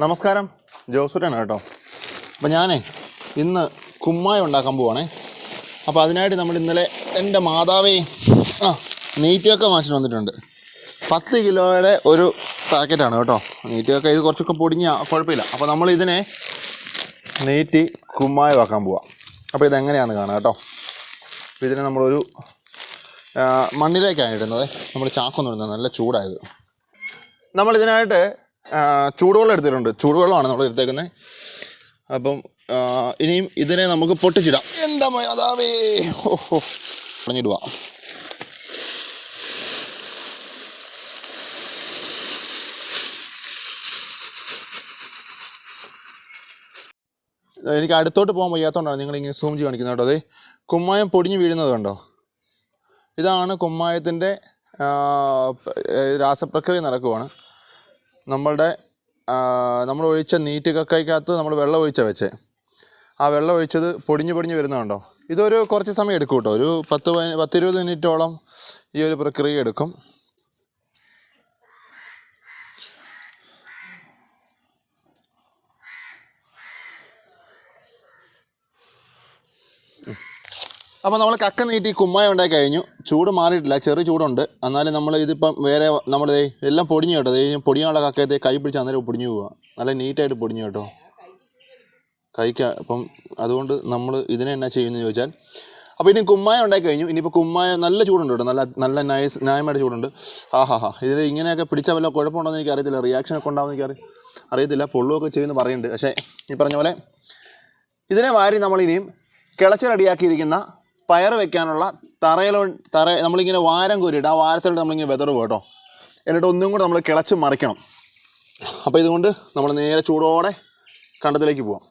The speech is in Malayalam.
നമസ്കാരം. ജോസുരാണ് കേട്ടോ. അപ്പോൾ ഞാനേ ഇന്ന് കുമ്മായ ഉണ്ടാക്കാൻ പോവാണേ. അപ്പോൾ അതിനായിട്ട് നമ്മൾ ഇന്നലെ എന്റെ മാതാവേ ആ നെയ്റ്റിയൊക്കെ വാങ്ങിച്ചു വന്നിട്ടുണ്ട്. പത്ത് കിലോയുടെ ഒരു പാക്കറ്റാണ് കേട്ടോ. നെയ്റ്റിയൊക്കെ ഇത് കുറച്ചൊക്കെ പൊടിഞ്ഞ കുഴപ്പമില്ല. അപ്പോൾ നമ്മൾ ഇതിനെ നെയ്റ്റി കുമ്മായമാക്കാൻ പോവാം. അപ്പോൾ ഇതെങ്ങനെയാണെന്ന് കാണാം കേട്ടോ. ഇതിനെ നമ്മളൊരു മണ്ണിലേക്കാണ് ഇടുന്നത്. നമ്മൾ ചാക്കൊന്നും ഇടുന്നത് നല്ല ചൂടായത്. ആ, ചൂടുവെള്ളം എടുത്തിട്ടുണ്ട്. ചൂടുവെള്ളമാണ് നമ്മൾ എടുത്തേക്കുന്നത്. അപ്പം ഇനിയും ഇതിനെ നമുക്ക് പൊട്ടിച്ചിടാം. എന്റെ മാതാവേ. ഓഹോ പറഞ്ഞിടുക എനിക്ക് അടുത്തോട്ട് പോകാൻ വയ്യാത്തതുകൊണ്ടാണ് നിങ്ങൾ ഇങ്ങനെ സൂം ചെയ്ത് കാണിക്കുന്നത് കേട്ടോ. അതെ കുമ്മായം പൊടിഞ്ഞ് വീഴുന്നത് കണ്ടോ? ഇതാണ് കുമ്മായത്തിന്റെ രാസപ്രക്രിയ നടക്കുവാണ്. നമ്മളുടെ നമ്മൾ ഒഴിച്ച നീറ്റ് കക്കയ്ക്കകത്ത് നമ്മൾ വെള്ളം ഒഴിച്ച വെച്ചേ. ആ വെള്ളം ഒഴിച്ചത് പൊടിഞ്ഞ് പൊടിഞ്ഞ് വരുന്നതുണ്ടോ ഇതൊരു കുറച്ച് സമയം എടുക്കും കേട്ടോ. ഒരു പത്ത് പത്തിരുപത് മിനിറ്റോളം ഈ ഒരു പ്രക്രിയ എടുക്കും. അപ്പോൾ നമ്മൾ കക്ക നീട്ടി കുമ്മായ ഉണ്ടാക്കി കഴിഞ്ഞു. ചൂട് മാറിയിട്ടില്ല ചെറു ചൂടുണ്ട്. എന്നാലും നമ്മൾ ഇതിപ്പം വേറെ നമ്മൾ എല്ലാം പൊടിഞ്ഞു കേട്ടോ. പൊടിയാനുള്ള കക്കയത്തെ കൈ പിടിച്ച് അന്നേരം പൊടിഞ്ഞു പോവുക നല്ല നീറ്റായിട്ട് പൊടിഞ്ഞു കേട്ടോ. കൈക്ക് അപ്പം അതുകൊണ്ട് നമ്മൾ ഇതിനെ എന്നാ ചെയ്യുന്നത് ചോദിച്ചാൽ അപ്പോൾ ഇനി കുമ്മായ ഉണ്ടാക്കി കഴിഞ്ഞു. ഇനിയിപ്പോൾ കുമ്മായ നല്ല ചൂടുണ്ട് കേട്ടോ. നല്ല നല്ല നൈസ് ന്യായമായിട്ട് ചൂടുണ്ട്. ആ ഹാ ഹാ ഇതിൽ ഇങ്ങനെയൊക്കെ പിടിച്ചാൽ വല്ല കുഴപ്പമുണ്ടോയെന്ന് എനിക്ക് അറിയത്തില്ല റിയാക്ഷൻ ഒക്കെ ഉണ്ടാവുമെന്ന് എനിക്ക് അറി അറിയത്തില്ല. പൊള്ളുമൊക്കെ ചെയ്യുമെന്ന് പറയുന്നുണ്ട്. പക്ഷേ ഈ പറഞ്ഞ പോലെ ഇതിനെ വാരി നമ്മൾ ഇനിയും കിളച്ച് റെഡിയാക്കിയിരിക്കുന്ന പയർ വെക്കാനുള്ള തറയിലോ തറ നമ്മളിങ്ങനെ വാരം കോരിയിട്ട് ആ വാരത്തിലോട്ട് നമ്മളിങ്ങനെ വെതർ കേട്ടോ. എന്നിട്ട് ഒന്നും കൂടെ നമ്മൾ കിളച്ച് മറിക്കണം. അപ്പോൾ ഇതുകൊണ്ട് നമ്മൾ നേരെ ചൂടോടെ കണ്ടത്തിലേക്ക് പോവാം.